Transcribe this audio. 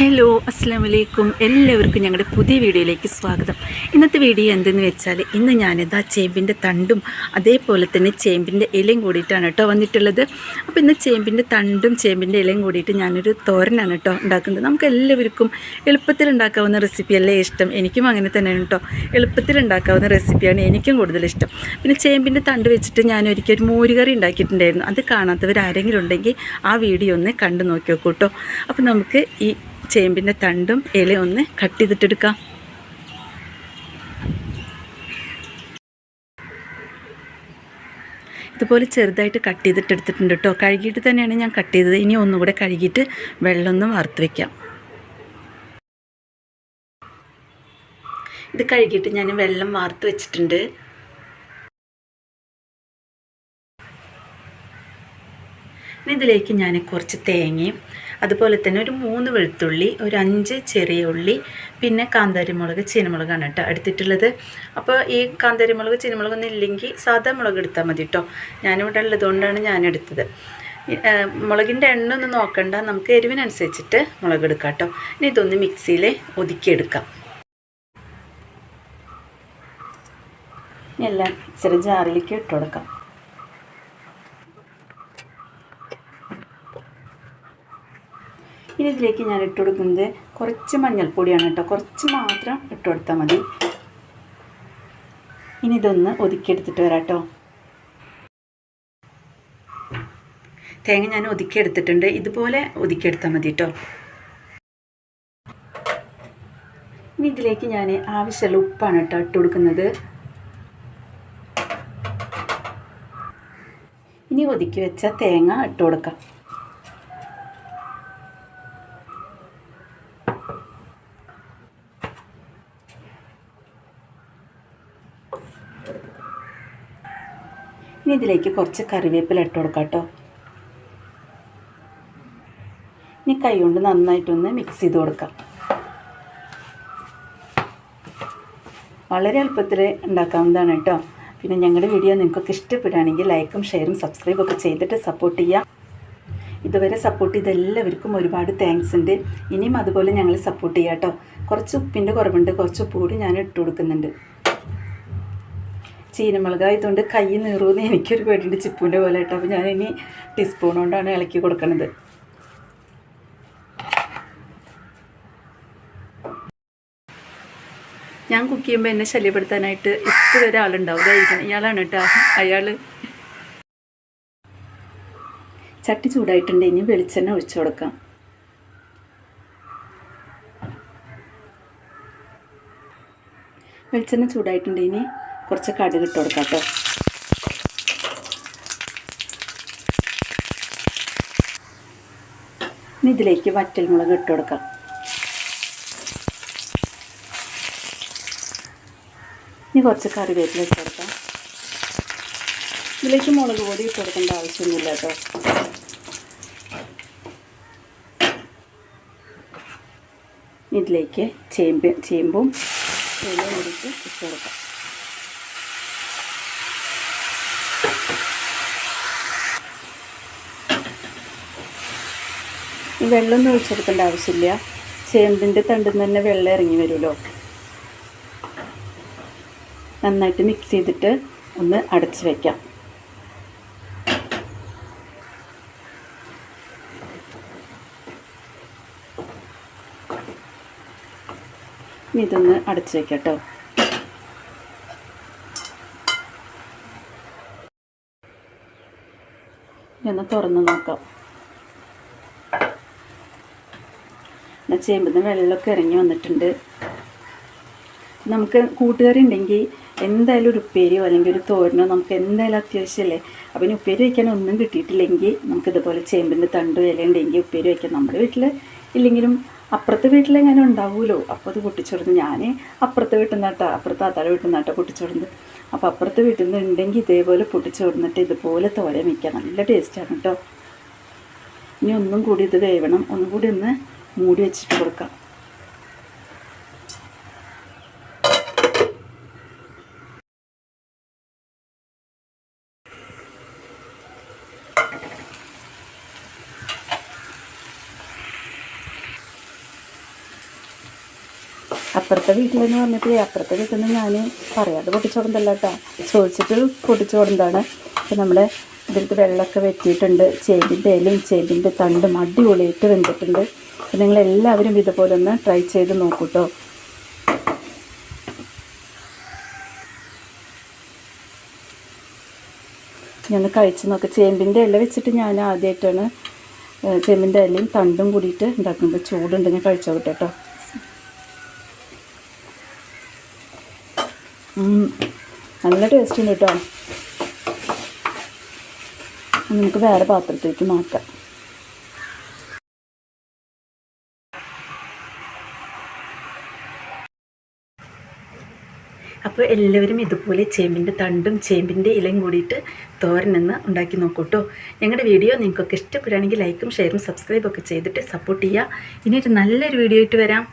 Hello അസ്സാം വലൈക്കും എല്ലാവർക്കും ഞങ്ങളുടെ പുതിയ വീഡിയോയിലേക്ക് സ്വാഗതം. ഇന്നത്തെ വീഡിയോ എന്തെന്ന് വെച്ചാൽ ഇന്ന് ഞാനിത് ആ ചേമ്പിന്റെ തണ്ടും അതേപോലെ തന്നെ ചേമ്പിന്റെ ഇലയും കൂടിയിട്ടാണ് കേട്ടോ വന്നിട്ടുള്ളത്. അപ്പോൾ ഇന്ന് ചേമ്പിന്റെ തണ്ടും ചേമ്പിന്റെ ഇലയും കൂടിയിട്ട് ഞാനൊരു തോരനാണ് കേട്ടോ ഉണ്ടാക്കുന്നത്. നമുക്ക് എല്ലാവർക്കും എളുപ്പത്തിൽ ഉണ്ടാക്കാവുന്ന റെസിപ്പിയല്ലേ ഇഷ്ടം? എനിക്കും അങ്ങനെ തന്നെയാണ് കേട്ടോ. എളുപ്പത്തിൽ ഉണ്ടാക്കാവുന്ന റെസിപ്പിയാണ് എനിക്കും കൂടുതൽ ഇഷ്ടം. പിന്നെ ചേമ്പിന്റെ തണ്ട് വെച്ചിട്ട് ഞാൻ ഒരിക്കൽ ഒരു മോരുകറി ഉണ്ടാക്കിയിട്ടുണ്ടായിരുന്നു. അത് കാണാത്തവർ ആരെങ്കിലും ഉണ്ടെങ്കിൽ ആ വീഡിയോ ഒന്ന് കണ്ടു നോക്കി നോക്കൂ കേട്ടോ. അപ്പോൾ നമുക്ക് ഈ ചേമ്പിന്റെ തണ്ടും ഇലയും ഒന്ന് കട്ട് ചെയ്തിട്ടെടുക്കാം. ഇതുപോലെ ചെറുതായിട്ട് കട്ട് ചെയ്തിട്ട് എടുത്തിട്ടുണ്ട് കേട്ടോ. കഴുകിയിട്ട് തന്നെയാണ് ഞാൻ കട്ട് ചെയ്തത്. ഇനി ഒന്നുകൂടെ കഴുകിയിട്ട് വെള്ളമൊന്ന് വാർത്ത് വയ്ക്കാം ഇത് കഴുകിയിട്ട് ഞാൻ വെള്ളം വാർത്ത് വെച്ചിട്ടുണ്ട്. ഇതിലേക്ക് ഞാൻ കുറച്ച് തേങ്ങയും അതുപോലെ തന്നെ ഒരു മൂന്ന് വെളുത്തുള്ളി ഒരു അഞ്ച് ചെറിയ ഉള്ളി പിന്നെ കാന്താരിമുളക് ചീനമുളകാണ് കേട്ടോ എടുത്തിട്ടുള്ളത്. അപ്പോൾ ഈ കാന്താരിമുളക് ചീനമുളകൊന്നും ഇല്ലെങ്കിൽ സാധാ മുളക് എടുത്താൽ മതി കേട്ടോ. ഞാനിവിടെ ഉള്ളതുകൊണ്ടാണ് ഞാൻ എടുത്തത്. മുളകിന്റെ എണ്ണ ഒന്നും നോക്കണ്ട നമുക്ക് എരിവിനനുസരിച്ചിട്ട് മുളക് എടുക്കാം കേട്ടോ. ഇനി ഇതൊന്ന് മിക്സിയിൽ ഒതുക്കിയെടുക്കാം. എല്ലാം ചെറിയ ജാറിലേക്ക് ഇട്ട് കൊടുക്കാം. ഇതിലേക്ക് ഞാൻ ഇട്ടുകൊടുക്കുന്നത് കുറച്ച് മഞ്ഞൾപ്പൊടിയാണ് കേട്ടോ. കുറച്ച് മാത്രം ഇട്ട് കൊടുത്താൽ മതി. ഇനി ഇതൊന്ന് ഒതുക്കിയെടുത്തിട്ട് വരാം കേട്ടോ. തേങ്ങ ഞാൻ ഒതുക്കിയെടുത്തിട്ടുണ്ട്. ഇതുപോലെ ഒതുക്കിയെടുത്താൽ മതി കേട്ടോ. ഇനി ഇതിലേക്ക് ഞാൻ ആവശ്യമുള്ള ഉപ്പാണ് കേട്ടോ ഇട്ട് കൊടുക്കുന്നത്. ഇനി ഒതുക്കി വെച്ച തേങ്ങ ഇട്ട് കൊടുക്കാം. ഇനി ഇതിലേക്ക് കുറച്ച് കറിവേപ്പില ഇട്ട് കൊടുക്കാം കേട്ടോ. ഇനി കൈ കൊണ്ട് നന്നായിട്ടൊന്ന് മിക്സ് ചെയ്ത് കൊടുക്കാം. വളരെ എളുപ്പത്തിൽ ഉണ്ടാക്കാവുന്നതാണ് കേട്ടോ. പിന്നെ ഞങ്ങളുടെ വീഡിയോ നിങ്ങൾക്ക് ഇഷ്ടപ്പെടുകയാണെങ്കിൽ ലൈക്കും ഷെയറും സബ്സ്ക്രൈബും ഒക്കെ ചെയ്തിട്ട് സപ്പോർട്ട് ചെയ്യുക. ഇതുവരെ സപ്പോർട്ട് ചെയ്ത എല്ലാവർക്കും ഒരുപാട് താങ്ക്സ് ഉണ്ട്. ഇനിയും അതുപോലെ ഞങ്ങൾ സപ്പോർട്ട് ചെയ്യാം കേട്ടോ. കുറച്ച് ഉപ്പിന്റെ കുറവുണ്ട് കുറച്ച് ഉപ്പ് കൂടി ഞാൻ ഇട്ട് കൊടുക്കുന്നുണ്ട്. ചീനമുളകായതുകൊണ്ട് കൈ നീറുമെന്ന് എനിക്കൊരു പേടിയുണ്ട് ചിപ്പൂന്റെ പോലെ കേട്ടോ. അപ്പോൾ ഞാനിനി ടീസ്പൂൺ കൊണ്ടാണ് ഇളക്കി കൊടുക്കുന്നത് ഞാൻ കുക്ക് ചെയ്യുമ്പോൾ എന്നെ ശല്യപ്പെടുത്താനായിട്ട് ഇപ്പോഴും ഒരാളുണ്ടാവും. ഇതായിരിക്കണം. ഇയാളാണ് കേട്ടോ. അയാൾ ചട്ടി ചൂടായിട്ടുണ്ട്. ഇനി വെളിച്ചെണ്ണ ഒഴിച്ചു കൊടുക്കാം. വെളിച്ചെണ്ണ ചൂടായിട്ടുണ്ട്. ഇനി കുറച്ച് കടുക് ഇട്ട് കൊടുക്കാം കേട്ടോ. ഇതിലേക്ക് വറ്റൽമുളക് ഇട്ട് കൊടുക്കാം. ഇനി കുറച്ച് കറിവേപ്പില ഇട്ട് കൊടുക്കാം. ഇതിലേക്ക് മുളക് പൊടി ഇട്ട് കൊടുക്കേണ്ട ആവശ്യമൊന്നുമില്ല കേട്ടോ. ഇതിലേക്ക് ചേമ്പ് ചേമ്പും ചേമ്പും കൂടിയിട്ട് ഇട്ട് കൊടുക്കാം. വെള്ളമൊന്നും ഒഴിച്ചെടുക്കേണ്ട ആവശ്യമില്ല. ചേമ്പിന്റെ തണ്ടിൽ നിന്ന് തന്നെ വെള്ളം ഇറങ്ങി വരുമല്ലോ. നന്നായിട്ട് മിക്സ് ചെയ്തിട്ട് ഒന്ന് അടച്ച് വയ്ക്കാം ഇനി ഇതൊന്ന് അടച്ച് വെക്കട്ടോ ഞാൻ തുറന്ന് നോക്കാം. എന്നാൽ ചേമ്പിൽ വെള്ളമൊക്കെ ഇറങ്ങി വന്നിട്ടുണ്ട്. നമുക്ക് കൂട്ടുകറി ഉണ്ടെങ്കിൽ എന്തായാലും ഒരു ഉപ്പേരിയോ അല്ലെങ്കിൽ ഒരു തോരനോ നമുക്ക് എന്തായാലും അത്യാവശ്യമല്ലേ അപ്പം ഇനി ഉപ്പേരി വയ്ക്കാൻ ഒന്നും കിട്ടിയിട്ടില്ലെങ്കിൽ നമുക്ക് ഇതുപോലെ ചേമ്പിന്റെ തണ്ട് ഇല ഉണ്ടെങ്കിൽ ഉപ്പേരി വയ്ക്കാം. നമ്മുടെ വീട്ടിൽ ഇല്ലെങ്കിലും അപ്പുറത്തെ വീട്ടിലെങ്ങനെ ഉണ്ടാവുമല്ലോ അപ്പോൾ അത് പൊട്ടിച്ചുകൊടുന്ന് ഞാൻ അപ്പുറത്തെ വീട്ടിൽ നിന്നാട്ടോ അപ്പുറത്തെ ആത്താടെ വീട്ടിൽ നിന്നാട്ടോ പൊട്ടിച്ചുകൊടുന്ന് അപ്പോൾ അപ്പുറത്തെ വീട്ടിൽ നിന്ന് ഉണ്ടെങ്കിൽ ഇതേപോലെ പൊട്ടിച്ചുടന്നിട്ട് ഇതുപോലെ തോരൻ വയ്ക്കാം. നല്ല ടേസ്റ്റാണ് കേട്ടോ ഇനി ഒന്നും കൂടി ഇത് വേവണം. ഒന്നും കൂടി ഒന്ന് മൂടി വെച്ചിട്ട് കൊടുക്കാം. അപ്പുറത്തെ വീട്ടിലെന്ന് പറഞ്ഞപ്പോൾ അപ്പുറത്തെ വീട്ടിൽ നിന്ന് ഞാൻ പറയാതെ പൊട്ടിച്ചോടുന്നല്ല കേട്ടോ. ചോദിച്ചിട്ട് പൊട്ടിച്ചോടുന്നതാണ് അപ്പോൾ നമ്മുടെ ഇതിലേക്ക് വെള്ളമൊക്കെ വെറ്റിയിട്ടുണ്ട് ചേമ്പിന്റെ ഇലയും ചേമ്പിന്റെ തണ്ടും അടിപൊളിയായിട്ട് വെന്തിട്ടുണ്ട്. അപ്പോൾ നിങ്ങളെല്ലാവരും ഇതുപോലെ ഒന്ന് ട്രൈ ചെയ്ത് നോക്കൂട്ടോ. ഞാൻ കഴിച്ച് നോക്കാം. ചേമ്പിന്റെ ഇല വെച്ചിട്ട് ഞാൻ ആദ്യമായിട്ടാണ് ചേമ്പിന്റെ ഇലയും തണ്ടും കൂടിയിട്ട് ഉണ്ടാക്കുന്നത്. ചൂടുണ്ട് ഞാൻ കഴിച്ചോട്ടെ കേട്ടോ നല്ല ടേസ്റ്റ് ഉണ്ട് കേട്ടോ നമുക്ക് വേറെ പാത്രത്തിലേക്ക് മാറ്റാം. അപ്പോൾ എല്ലാവരും ഇതുപോലെ ചേമ്പിന്റെ തണ്ടും ചേമ്പിന്റെ ഇലയും കൂടിയിട്ട് തോരനെന്ന് ഉണ്ടാക്കി നോക്കൂട്ടോ ഞങ്ങളുടെ വീഡിയോ നിങ്ങൾക്കൊക്കെ ഇഷ്ടപ്പെടുകയാണെങ്കിൽ ലൈക്കും ഷെയറും സബ്സ്ക്രൈബൊക്കെ ചെയ്തിട്ട് സപ്പോർട്ട് ചെയ്യുക. ഇനിയൊരു നല്ലൊരു വീഡിയോ ആയിട്ട് വരാം.